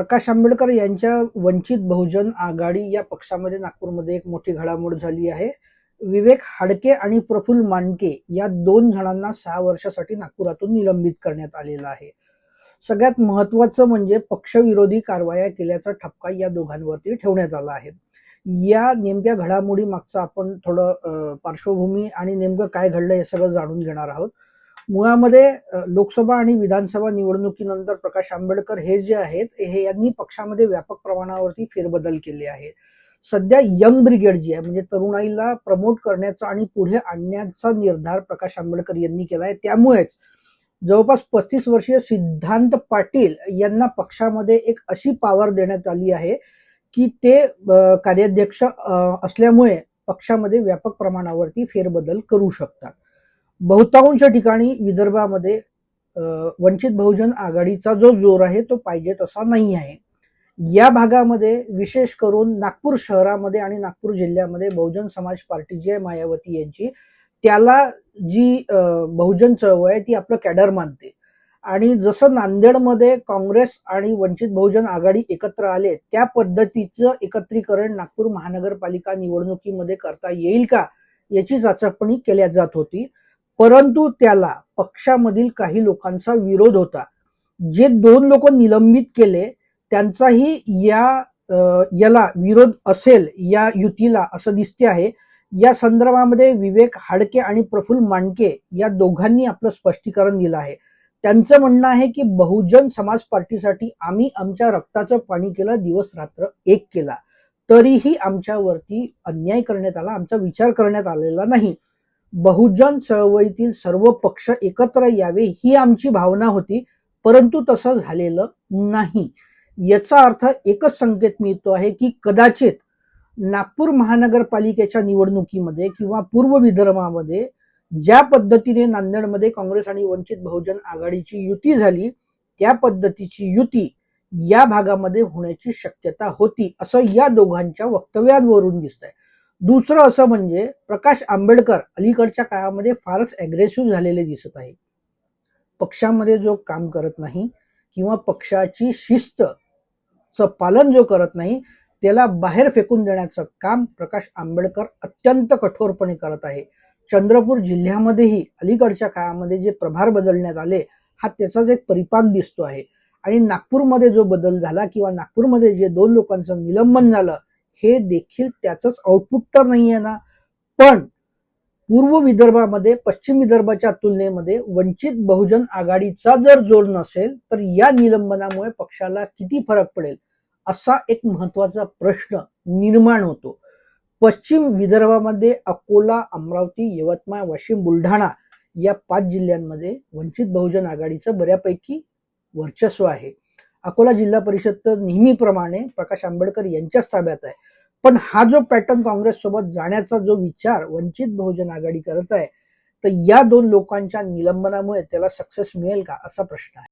प्रकाश आंबेडकर यांच्या वंचित बहुजन आघाडी या पक्षामध्ये नागपूरमध्ये एक मोठी घडामोड झाली आहे. विवेक हाडके आणि प्रफुल्ल मांडके या दोन जणांना सहा वर्षासाठी नागपुरातून निलंबित करण्यात आलेलं आहे. सगळ्यात महत्वाचं म्हणजे पक्षविरोधी कारवाया केल्याचा ठपका या दोघांवरती ठेवण्यात आला आहे. या नेमक्या घडामोडी मागचं आपण थोडं पार्श्वभूमी आणि नेमकं काय घडलं हे सगळं जाणून घेणार आहोत. मुळामध्ये लोकसभा आणि विधानसभा निवडणुकीनंतर प्रकाश आंबेडकर हे जे आहेत हे यांनी पक्षामध्ये व्यापक प्रमाणावरती फेरबदल केले आहेत. सध्या यंग ब्रिगेड जी आहे म्हणजे तरुणाईला प्रमोट करण्याचा आणि पुढे आणण्याचा निर्धार प्रकाश आंबेडकर यांनी केला आहे. त्यामुळेच जवळपास पस्तीस वर्षीय सिद्धांत पाटील यांना पक्षामध्ये एक अशी पॉवर देण्यात आली आहे की ते कार्याध्यक्ष असल्यामुळे पक्षामध्ये व्यापक प्रमाणावरती फेरबदल करू शकतात. बहुतांश ठिकाणी विदर्भामध्ये वंचित बहुजन आघाडीचा जो जोर आहे तो पाहिजे तसा नाही आहे. या भागामध्ये विशेष करून नागपूर शहरामध्ये आणि नागपूर जिल्ह्यामध्ये बहुजन समाज पार्टी जी आहे मायावती यांची त्याला जी बहुजन चळवळ आहे ती आपलं कॅडर मानते. आणि जसं नांदेडमध्ये काँग्रेस आणि वंचित बहुजन आघाडी एकत्र आले त्या पद्धतीचं एकत्रीकरण नागपूर महानगरपालिका निवडणुकीमध्ये करता येईल का याची चाचपणी केल्या जात होती. परंतु त्याला पक्षामधील काही लोकांचा विरोध होता. जे दोन लोक निलंबित केले त्यांचाही या याला विरोध असेल या युतीला असं दिसते आहे. या संदर्भामध्ये विवेक हाडके आणि प्रफुल्ल मांडके या दोघांनी आपलं स्पष्टीकरण दिलं आहे. त्यांचं म्हणणं आहे की बहुजन समाज पार्टीसाठी आम्ही आमच्या रक्ताचं पाणी केलं दिवस रात्र एक केला. तरीही आमच्यावरती अन्याय करण्यात आला आमचा विचार करण्यात आलेला नाही. बहुजन चळवळीतील सर्व पक्ष एकत्र यावे ही आमची भावना होती परंतु तसं झालेलं नाही. याचा अर्थ एकच संकेत मिळतो आहे की कदाचित नागपूर महानगरपालिकेच्या निवडणुकीमध्ये किंवा पूर्व विदर्भामध्ये ज्या पद्धतीने नांदेडमध्ये काँग्रेस आणि वंचित बहुजन आघाडीची युती झाली त्या पद्धतीची युती या भागामध्ये होण्याची शक्यता होती असं या दोघांच्या वक्तव्यांवरून दिसत आहे दुसरं असं म्हणजे प्रकाश आंबेडकर अलीकडच्या काळामध्ये फारच अग्रेसिव्ह झालेले दिसत आहे पक्षामध्ये जो काम करत नाही किंवा पक्षाची शिस्तचं पालन जो करत नाही त्याला बाहेर फेकून देण्याचं काम प्रकाश आंबेडकर अत्यंत कठोरपणे करत आहे. चंद्रपूर जिल्ह्यामध्येही अलीकडच्या काळामध्ये जे प्रभार बदलण्यात आले हा त्याचाच एक परिपाक दिसतो आहे. आणि नागपूरमध्ये जो बदल झाला किंवा नागपूरमध्ये जे दोन लोकांचं निलंबन झालं हे देखील त्याचंच आउटपुट तर नाही आहे ना. पण पूर्व विदर्भामध्ये पश्चिम विदर्भाच्या तुलनेमध्ये वंचित बहुजन आघाडीचा जर जोर नसेल तर या निलंबनामुळे पक्षाला किती फरक पडेल असा एक महत्त्वाचा प्रश्न निर्माण होतो. पश्चिम विदर्भामध्ये अकोला अमरावती यवतमाळ वाशिम बुलढाणा या पाच जिल्ह्यांमध्ये वंचित बहुजन आघाडीचं बऱ्यापैकी वर्चस्व आहे. अकोला जिल्हा परिषद तर नेहमीप्रमाणे प्रकाश आंबेडकर यांच्याच ताब्यात आहे. पण हा जो पॅटर्न काँग्रेस सोबत जाण्याचा जो विचार वंचित बहुजन आघाडी करत आहे तर या दोन लोकांच्या निलंबनामुळे त्याला सक्सेस मिळेल का असा प्रश्न आहे.